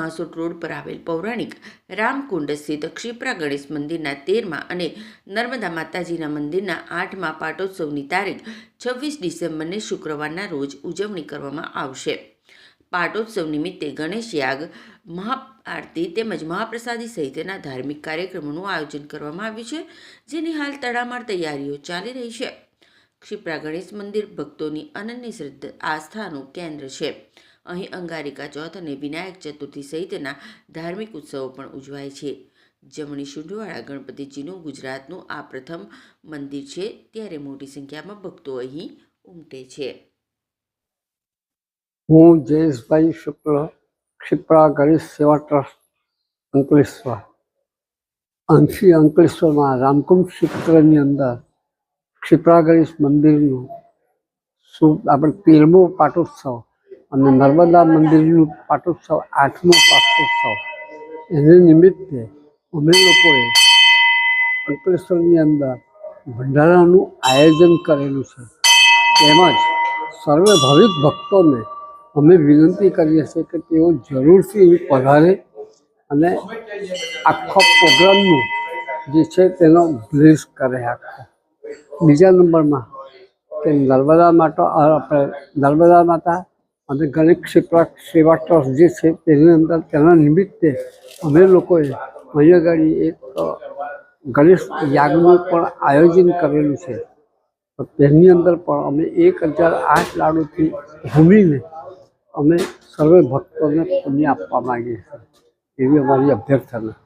Hansot road પર આવેલ પૌરાણિક રામકુંડ સ્થિત ક્ષિપ્રા ગણેશ મંદિરના તેરમાં અને નર્મદા માતાજીના મંદિરના આઠમાં પાટોત્સવની તારીખ છવ્વીસ ડિસેમ્બરને શુક્રવારના રોજ ઉજવણી કરવામાં આવશે. પાટોત્સવ નિમિત્તે ગણેશ યાગ, મહાઆરતી તેમજ મહાપ્રસાદી સહિતના ધાર્મિક કાર્યક્રમોનું આયોજન કરવામાં આવ્યું છે, જેની હાલ તડામાર તૈયારીઓ ચાલી રહી છે. ક્ષિપ્રા ગણેશ મંદિર ભક્તોની અનન્ય શ્રદ્ધા આસ્થાનું કેન્દ્ર છે. અહીં અંગારિકા ચોથ અને વિનાયક ચતુર્થી સહિતના ધાર્મિક ઉત્સવો પણ ઉજવાય છે. જમણી શુંઢવાળા ગણપતિજીનું ગુજરાતનું આ પ્રથમ મંદિર છે, ત્યારે મોટી સંખ્યામાં ભક્તો અહીં ઉમટે છે. હું જયેશભાઈ શુક્લ ક્ષિપ્રા ગણેશ સેવા ટ્રસ્ટ, અંકલેશ્વર. અંશી અંકલેશ્વરમાં રામકુંભ ક્ષેત્રની અંદર ક્ષિપ્રા ગણેશ મંદિરનું શું, આપણે તેરમો પાટોત્સવ અને નર્મદા મંદિરનું પાટોત્સવ, આઠમો પાટોત્સવ. એને નિમિત્તે અમે લોકોએ અંકલેશ્વરની અંદર ભંડારાનું આયોજન કરેલું છે. તેમજ સર્વે ભાવિક ભક્તોને અમે વિનંતી કરીએ છીએ કે તેઓ જરૂરથી અહીં પધારે અને આખો પ્રોગ્રામનું જે છે તેનો બ્લેસ કરે આખો. બીજા નંબરમાં કે નર્મદા માટે આપણે નર્મદા માતા અને ગણેશ ક્ષેત્ર સેવા ટ્રસ્ટ જે છે, તેની અંદર તેના નિમિત્તે અમે લોકોએ અહીંયા આગળ એક ગણેશ યાગનું પણ આયોજન કરેલું છે. તેની અંદર પણ અમે એક હજાર આઠ લાડુથી ભૂમિને અમે સર્વે ભક્તોને પુણ્ય આપવા માંગીએ છીએ. એવી અમારી અભ્યર્થના.